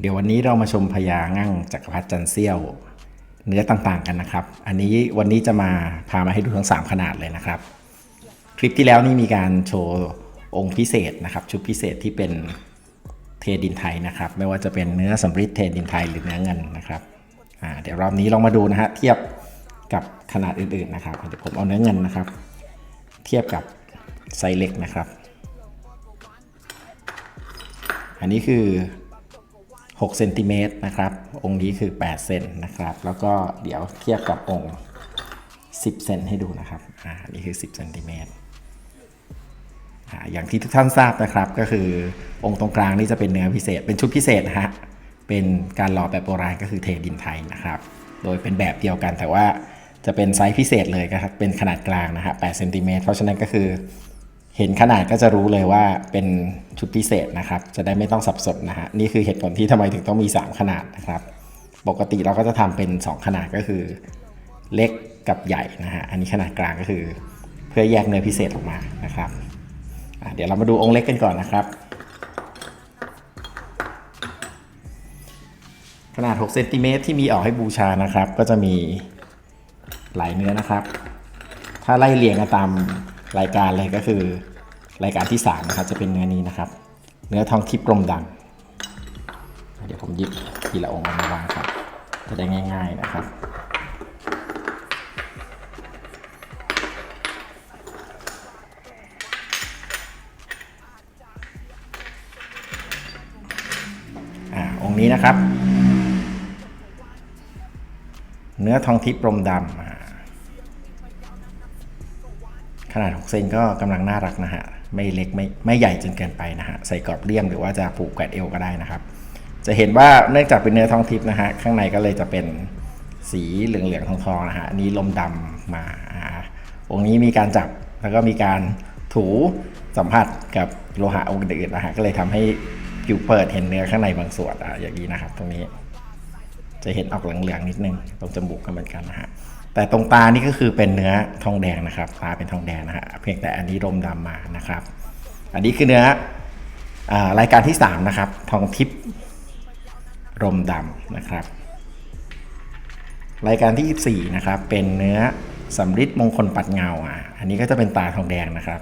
เดี๋ยววันนี้เรามาชมพญางั่งจักรพรรดิจันเซี่ยว เนื้อต่างๆกันนะครับ อันนี้วันนี้จะมาพามาให้ดูทั้ง 3 ขนาดเลยนะครับ คลิปที่แล้วนี่มีการโชว์องค์พิเศษนะครับ ชุดพิเศษที่เป็นเทดินไทยนะครับ ไม่ว่าจะเป็นเนื้อสำริดเทดินไทยหรือเนื้อเงินนะครับเดี๋ยวรอบนี้ลองมาดูนะฮะเทียบกับขนาดอื่นๆนะครับเดี๋ยวผมเอาเนื้อเงินนะครับ เทียบกับไซเล็กนะครับ อันนี้คือ 6เซนติเมตรนะครับ องค์นี้คือ8เซนนะครับ แล้วก็เดี๋ยวเทียบกับองค์ 10เซนให้ดูนะครับ อ่า นี่คือ 10เซนติเมตรอ่าอย่างที่ทุกท่านทราบนะครับ ก็คือองค์ตรงกลางนี่จะเป็นเนื้อพิเศษ เป็นชุดพิเศษนะฮะ เป็นการหล่อแบบโบราณก็คือเทดินไทยนะครับ โดยเป็นแบบเดียวกันแต่ว่าจะเป็นไซส์พิเศษเลยครับ เป็นขนาดกลางนะฮะ8เซนติเมตร เพราะฉะนั้นก็คือ เห็นขนาดก็จะรู้เลยว่าเป็นชุดพิเศษนะครับ จะได้ไม่ต้องสับสนนะฮะ นี่คือเหตุผลที่ทำไมถึงต้องมี 3 ขนาดนะครับ ปกติเราก็จะทำเป็น 2 ขนาดก็คือ เล็กกับใหญ่นะฮะ อันนี้ขนาดกลางก็คือ เพื่อแยกเนื้อพิเศษออกมานะครับ เดี๋ยวเรามาดูองค์เล็กกันก่อนนะครับ ขนาด6เซนติเมตรที่มีออกให้บูชานะครับ ก็จะมีหลายเนื้อนะครับ ถ้าไล่เรียงกันตาม รายการเลยก็คือ รายการที่3นะครับจะเป็นเนื้อนี้นะครับ เนื้อทองทิพย์กลมดำเดี๋ยวผมหยิบทีละองค์มาวางครับ จะได้ง่าย ๆนะครับอ่าองค์นี้นะครับ เนื้อทองทิพย์กลมดำ ขนาด 6 เซนก็กำลังน่ารักนะฮะ ไม่เล็กไม่ไม่ใหญ่จนเกินไปนะฮะ ใส่กรอบเลี่ยมหรือว่าจะผูกแขวเอวก็ได้นะครับ จะเห็นว่าเนื่องจากเป็นเนื้อทองทิพย์นะฮะ ข้างในก็เลยจะเป็นสีเหลืองๆทองๆนะฮะนี้ลมดำมาอ่าองค์นี้มีการจับแล้วก็มีการถูสัมผัสกับโลหะองค์อื่นๆนะฮะก็เลยทำให้ผิวเปิดเห็นเนื้อข้างในบางส่วนอะอย่างนี้นะครับ ตรงนี้ จะเห็นออกเหลืองๆนิดนึงตรงจมูกก็เหมือนกันนะฮะ แต่ตรงตานี่ก็คือเป็นเนื้อทองแดงนะครับตาเป็นทองแดงนะฮะเพียงแต่อันนี้รมดำมานะครับ อันนี้คือเนื้ออรายการที่ 3 นะครับ ทองทิพย์รมดำนะครับ รายการที่ 24 นะครับ เป็นเนื้อสำริดมงคลปัดเงาอะอันนี้ก็จะเป็นตาทองแดงนะครับ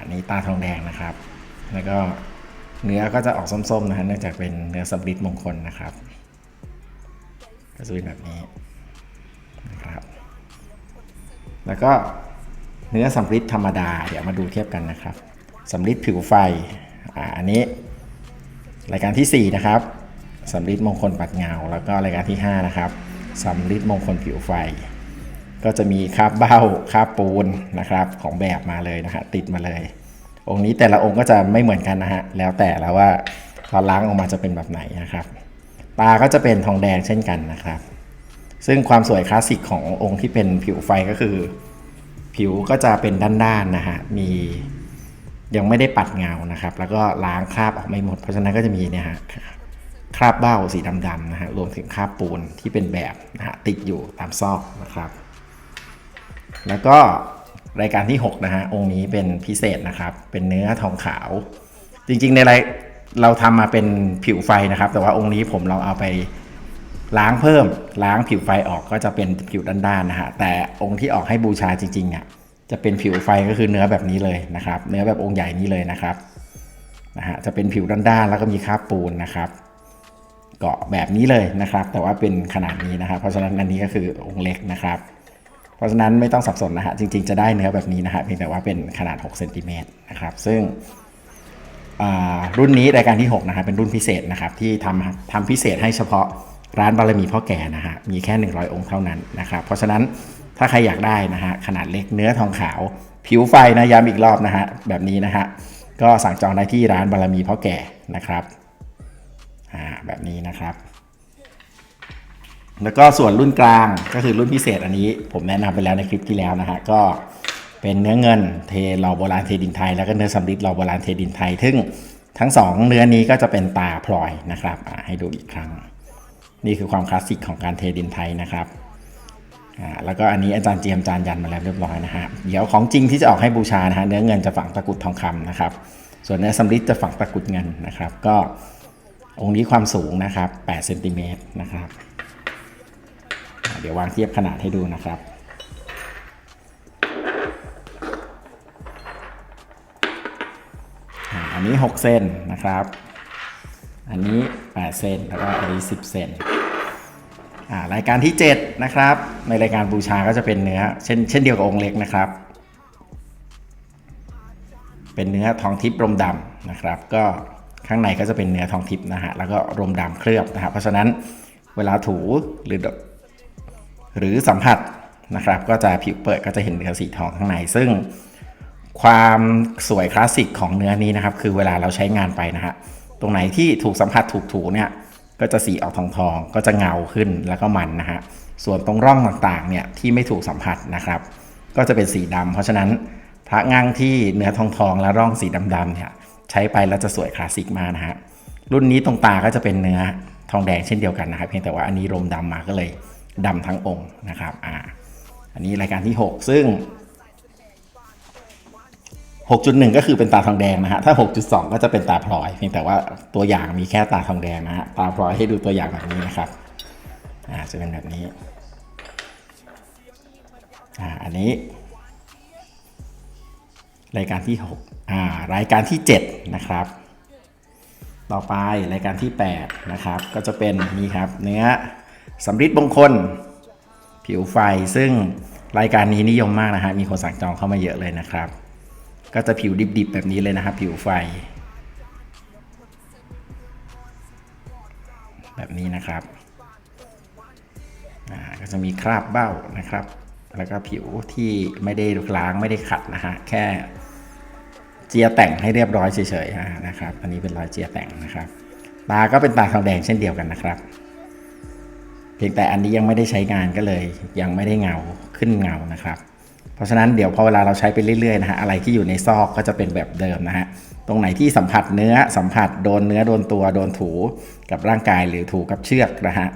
อันนี้ตาทองแดงนะครับ แล้วก็เนื้อก็จะออกส้มๆนะฮะเนื่องจากเป็นเนื้อสำริดมงคลนะครับ ก็จะเป็นแบบนี้นะครับ แล้วก็เนื้อสำริดธรรมดา เดี๋ยวมาดูเทียบกันนะครับสำริดผิวไฟอ่าอันนี้ รายการทีสี่4 นะครับสำริดมงคลปัดเงา แล้วก็รายการที่ 5 นะครับสำริดมงคลผิวไฟ ก็จะมีคราบเบ้าคราบปูนนะครับของแบบมาเลยนะฮะติดมาเลย องค์นี้แต่ละองค์ก็จะไม่เหมือนกันนะฮะแล้วแต่แล้วว่าตอนล้างออกมาจะเป็นแบบไหนนะครับ ตาก็จะเป็นทองแดงเช่นกันนะครับ ซึ่งความสวยคลาสสิกขององค์ที่เป็นผิวไฟก็คือ ผิวก็จะเป็นด้านๆนะฮะ มียังไม่ได้ปัดเงานะครับ แล้วก็ล้างคราบออกไม่หมด เพราะฉะนั้นก็จะมีเนี่ยฮะคราบเบ้าสีดำๆนะฮะ รวมถึงคราบปูนที่เป็นแบบนะฮะติดอยู่ตามซอกนะครับ แล้วก็รายการที่ 6 นะฮะ องค์นี้เป็นพิเศษนะครับ เป็นเนื้อทองขาว จริงๆ ในราย เราทำมาเป็นผิวไฟนะครับ แต่ว่าองค์นี้ผมเราเอาไปล้างเพิ่มล้างผิวไฟออกก็จะเป็นผิวด้านๆนะฮะแต่องค์ที่ออกให้บูชาจริงๆเนี่ยจะเป็นผิวไฟก็คือเนื้อแบบนี้เลยนะครับ เนื้อแบบองค์ใหญ่นี้เลยนะครับนะฮะจะเป็นผิวด้านๆแล้วก็มีคราบปูนนะครับ เกาะแบบนี้เลยนะครับ แต่ว่าเป็นขนาดนี้นะครับ เพราะฉะนั้นอันนี้ก็คือองค์เล็กนะครับ เพราะฉะนั้นไม่ต้องสับสนนะฮะจริงๆจะได้เนื้อแบบนี้นะฮะเพียงแต่ว่าเป็นขนาด6เซนติเมตรนะครับซึ่ง รุ่นนี้รายการที่ 6 นะฮะเป็นรุ่นพิเศษนะครับ ที่ทำทำพิเศษให้เฉพาะร้านบารมีพ่อแก่นะฮะมีแค่ 100 องค์เท่านั้นนะครับ เพราะฉะนั้นถ้าใครอยากได้นะฮะขนาดเล็กเนื้อทองขาว ผิวไฟนะย้ำอีกรอบนะฮะแบบนี้นะฮะก็สั่งจองได้ที่ร้านบารมีพ่อแก่นะครับอ่าแบบนี้นะครับ แล้วก็ส่วนรุ่นกลางก็คือรุ่นพิเศษอันนี้ ผมแนะนำไปแล้วในคลิปที่แล้วนะฮะก็ เป็นเนื้อเงินเทหล่าโบราณเทดินไทย แล้วก็เนื้อสำริดหล่าโบราณเทดินไทยซึ่งทั้งสองเนื้อนี้ก็จะเป็นตาพลอยนะครับให้ดูอีกครั้ง นี่คือความคลาสสิกของการเทดินไทยนะครับอ่าแล้วก็อันนี้อาจารย์เจียมจานยันมาแล้วเรียบร้อยนะฮะเดี๋ยวของจริงที่จะออกให้บูชานะฮะเนื้อเงินจะฝังตะกุดทองคำนะครับ ส่วนเนื้อสำริดจะฝังตะกุดเงินนะครับ ก็องค์นี้ความสูงนะครับ8เซนติเมตรนะครับ เดี๋ยววางเทียบขนาดให้ดูนะครับ นี้ 6 เซนนะครับ อันนี้ 8 เซนแล้วก็อันนี้ 10 เซนอ่ารายการที่ 7 นะครับ ในรายการบูชาก็จะเป็นเนื้อเช่นเช่นเดียวกับองค์เล็กนะครับ เป็นเนื้อทองทิพย์รมดำนะครับ ก็ข้างในก็จะเป็นเนื้อทองทิพย์นะฮะแล้วก็รมดำเคลือบนะครับเพราะฉะนั้นเวลาถูหรือหรือสัมผัสนะครับ ก็จะผิวเปิดก็จะเห็นเนื้อสีทองข้างในซึ่ง ความสวยคลาสสิกของเนื้อนี้นะครับ คือเวลาเราใช้งานไปนะฮะตรงไหนที่ถูกสัมผัสถูกถูเนี่ยก็จะสีออกทองทองก็จะเงาขึ้นแล้วก็มันนะฮะส่วนตรงร่องต่างๆเนี่ยที่ไม่ถูกสัมผัสนะครับ ก็จะเป็นสีดำเพราะฉะนั้นพระงั่งที่เนื้อทองทองและร่องสีดำๆเนี่ยใช้ไปแล้วจะสวยคลาสสิกมากนะฮะรุ่นนี้ตรงตาก็จะเป็นเนื้อทองแดงเช่นเดียวกันนะครับเพียงแต่ว่าอันนี้รมดำมาก็เลยดำทั้งองค์นะครับอ่าอันนี้รายการที่ 6 ซึ่ง 6.1 ก็คือเป็นตาทองแดงนะฮะ ถ้า 6.2 ก็จะเป็นตาพลอย เพียงแต่ว่าตัวอย่างมีแค่ตาทองแดงนะฮะ ตาพลอยให้ดูตัวอย่างแบบนี้นะครับ อ่า จะเป็นแบบนี้ อ่า อันนี้ รายการที่ 6 อ่า รายการที่ 7 นะครับ ต่อไปรายการที่ 8 นะครับ ก็จะเป็นนี่ครับ เนื้อสำริดมงคล ผิวไฟ ซึ่งรายการนี้นิยมมากนะฮะ มีคนสั่งจองเข้ามาเยอะเลยนะครับ ก็จะผิวดิบๆแบบนี้เลยนะครับผิวไฟ แบบนี้นะครับก็จะมีคราบเบ้านะครับ แล้วก็ผิวที่ไม่ได้ล้างไม่ได้ขัดนะฮะแค่เจียแต่งให้เรียบร้อยเฉยๆนะครับ อันนี้เป็นรอยเจียแต่งนะครับ ตาก็เป็นตาทองแดงเช่นเดียวกันนะครับ เพียงแต่อันนี้ยังไม่ได้ใช้งานก็เลย ยังไม่ได้เงาขึ้นเงานะครับ เพราะฉะนั้นเดี๋ยวพอเวลาเราใช้ไปเรื่อยๆนะฮะอะไรที่อยู่ในซอกก็จะเป็นแบบเดิมนะฮะตรงไหนที่สัมผัสเนื้อสัมผัสโดนเนื้อโดนตัวโดนถูกับร่างกายหรือถูกับเชือกนะฮะ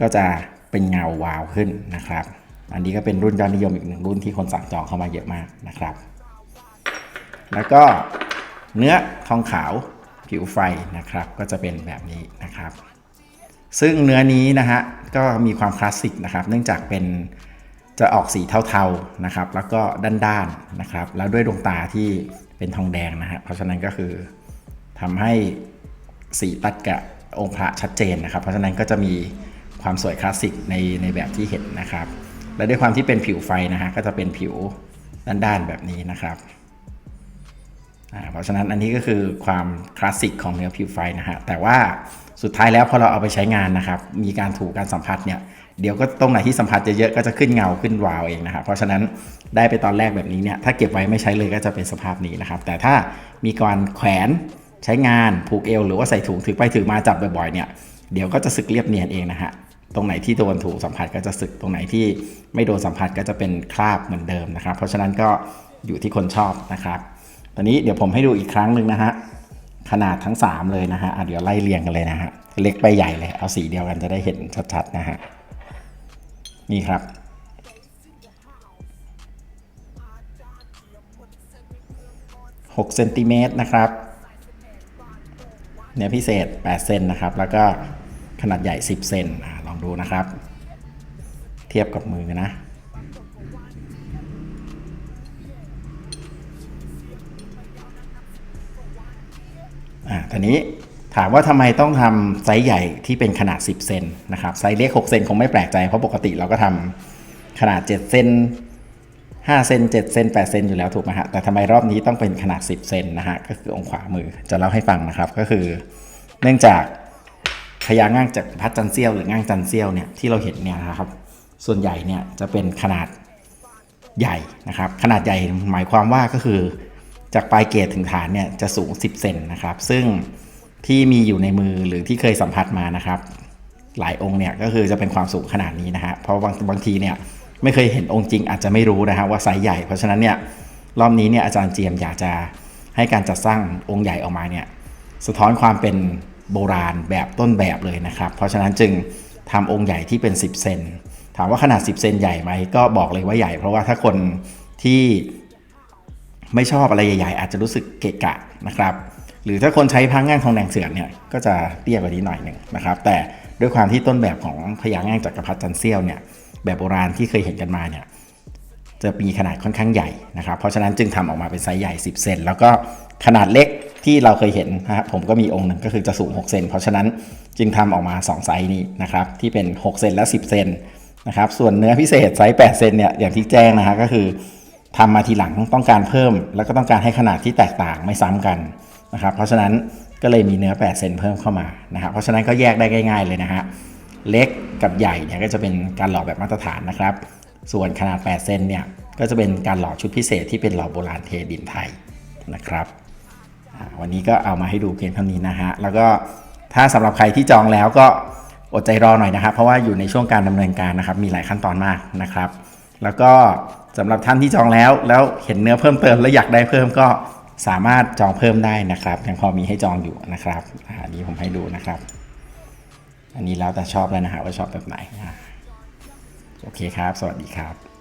ก็จะเป็นเงาวาวขึ้นนะครับ อันนี้ก็เป็นรุ่นยอดนิยมอีกหนึ่งรุ่นที่คนสั่งจองเข้ามาเยอะมากนะครับ แล้วก็เนื้อทองขาวผิวไฟนะครับ ก็จะเป็นแบบนี้นะครับ ซึ่งเนื้อนี้นะฮะก็มีความคลาสสิกนะครับ เนื่องจากเป็น จะออกสีเทาๆนะครับ แล้วก็ด้านๆนะครับ แล้วด้วยดวงตาที่เป็นทองแดงนะฮะเพราะฉะนั้นก็คือทำให้สีตัดกับองค์พระชัดเจนนะครับ เพราะฉะนั้นก็จะมีความสวยคลาสสิกในในแบบที่เห็นนะครับ และด้วยความที่เป็นผิวไฟนะฮะก็จะเป็นผิวด้านๆแบบนี้นะครับ เพราะฉะนั้นอันนี้ก็คือความคลาสสิกของเนื้อผิวไฟนะฮะแต่ว่าสุดท้ายแล้วพอเราเอาไปใช้งานนะครับ มีการถูการสัมผัสเนี่ยเดี๋ยวก็ตรงไหนที่สัมผัสเยอะๆก็จะขึ้นเงาขึ้นวาวเองนะครับเพราะฉะนั้นได้ไปตอนแรกแบบนี้เนี่ยถ้าเก็บไว้ไม่ใช้เลยก็จะเป็นสภาพนี้นะครับ แต่ถ้ามีการแขวนใช้งานผูกเอว หรือว่าใส่ถุงถือไปถือมาจับบ่อยๆเนี่ยเดี๋ยวก็จะสึกเรียบเนียนเองนะฮะตรงไหนที่โดนถูสัมผัสก็จะสึกตรงไหนที่ไม่โดนสัมผัสก็จะเป็นคราบเหมือนเดิมนะครับ เพราะฉะนั้นก็อยู่ที่คนชอบนะครับ ตอนนี้เดี๋ยวผมให้ดูอีกครั้งหนึ่งนะฮะ ขนาดทั้ง 3 เลยนะฮะะเดี๋ยวไล่เรียงกันเลยนะฮะ เล็กไปใหญ่เลย เอาสีเดียวกันจะได้เห็นชัดๆนะฮะ นี่ครับ 6 เซนติเมตรนะครับ เนื้อพิเศษ 8 เซนนะครับ แล้วก็ขนาดใหญ่ 10 เซนลองดูนะครับ เทียบกับมือนะ อ่าตอนนี้ถามว่าทำไมต้องทำไซส์ใหญ่ที่เป็นขนาด 10 เซนนะครับไซส์เล็ก6เซนคงไม่แปลกใจ เพราะปกติเราก็ทำขนาด 7 เซน5เซน7เซน8เซนอยู่แล้วถูกไหมฮะแต่ทำไมรอบนี้ต้องเป็นขนาด 10 เซนนะฮะก็คือองค์ขวามือจะเล่าให้ฟังนะครับก็คือ เนื่องจากพญาง่างจากพัดจันเซียวหรือง่างจันเซียวเนี่ยที่เราเห็นเนี่ยนะครับ ส่วนใหญ่เนี่ยจะเป็นขนาดใหญ่นะครับ ขนาดใหญ่หมายความว่าก็คือ จากปลายเกรดถึงฐานเนี่ยจะสูง 10 เซนนะครับ ซึ่งที่มีอยู่ในมือหรือที่เคยสัมผัสมานะครับ หลายองค์เนี่ยก็คือจะเป็นความสูงขนาดนี้นะฮะเพราะบางบางทีเนี่ยไม่เคยเห็นองค์จริงอาจจะไม่รู้นะฮะว่าไซส์ใหญ่ เพราะฉะนั้นเนี่ยรอบนี้เนี่ยอาจารย์เจียมอยากจะให้การจัดสร้างองค์ใหญ่ออกมาเนี่ยสะท้อนความเป็นโบราณแบบต้นแบบเลยนะครับ เพราะฉะนั้นจึงทำองค์ใหญ่ที่เป็น 10 เซนถามว่าขนาด 10 เซนใหญ่ไหมก็บอกเลยว่าใหญ่ เพราะว่าถ้าคนที่ ไม่ชอบอะไรใหญ่ๆ อาจจะรู้สึกเกะกะนะครับ หรือถ้าคนใช้พังง่างทองแดงเสือกเนี่ยก็จะเตี้ยกว่านี้หน่อยหนึ่งนะครับ แต่ด้วยความที่ต้นแบบของพญาง่างจักรพรรดิจันเซียวเนี่ยแบบโบราณที่เคยเห็นกันมาเนี่ยจะมีขนาดค่อนข้างใหญ่นะครับ เพราะฉะนั้นจึงทำออกมาเป็นไซส์ใหญ่ 10 เซนแล้วก็ขนาดเล็กที่เราเคยเห็นนะครับผมก็มีองค์หนึ่งก็คือจะสูง 6 เซนเพราะฉะนั้นจึงทำออกมา 2 ไซส์นี้นะครับที่เป็น 6 เซนและ 10 เซนนะครับส่วนเนื้อพิเศษไซส์ 8 เซนเนี่ยอย่างที่แจ้งนะฮะก็คือ ทำมาทีหลังต้องการเพิ่ม แล้วก็ต้องการให้ขนาดที่แตกต่างไม่ซ้ำกันนะครับเพราะฉะนั้นก็เลยมีเนื้อ 8 เซนเพิ่มเข้ามานะครับเพราะฉะนั้นก็แยกได้ง่ายๆเลยนะฮะเล็กกับใหญ่เนี่ยก็จะเป็นการหล่อแบบมาตรฐานนะครับ ส่วนขนาด 8 เซนเนี่ยก็จะเป็นการหล่อชุดพิเศษที่เป็นหล่อโบราณเทดินไทยนะครับวันนี้ก็เอามาให้ดูเพียงเท่านี้นะฮะแล้วก็ถ้าสำหรับใครที่จองแล้วก็อดใจรอหน่อยนะครับ เพราะว่าอยู่ในช่วงการดำเนินการนะครับมีหลายขั้นตอนมากนะครับ แล้วก็สำหรับท่านที่จองแล้ว แล้วเห็นเนื้อเพิ่มเติมแล้วอยากได้เพิ่มก็สามารถจองเพิ่มได้นะครับ ยังพอมีให้จองอยู่นะครับอันนี้ผมให้ดูนะครับ อันนี้แล้วแต่ชอบเลยนะฮะว่าชอบแบบไหนโอเคครับ สวัสดีครับ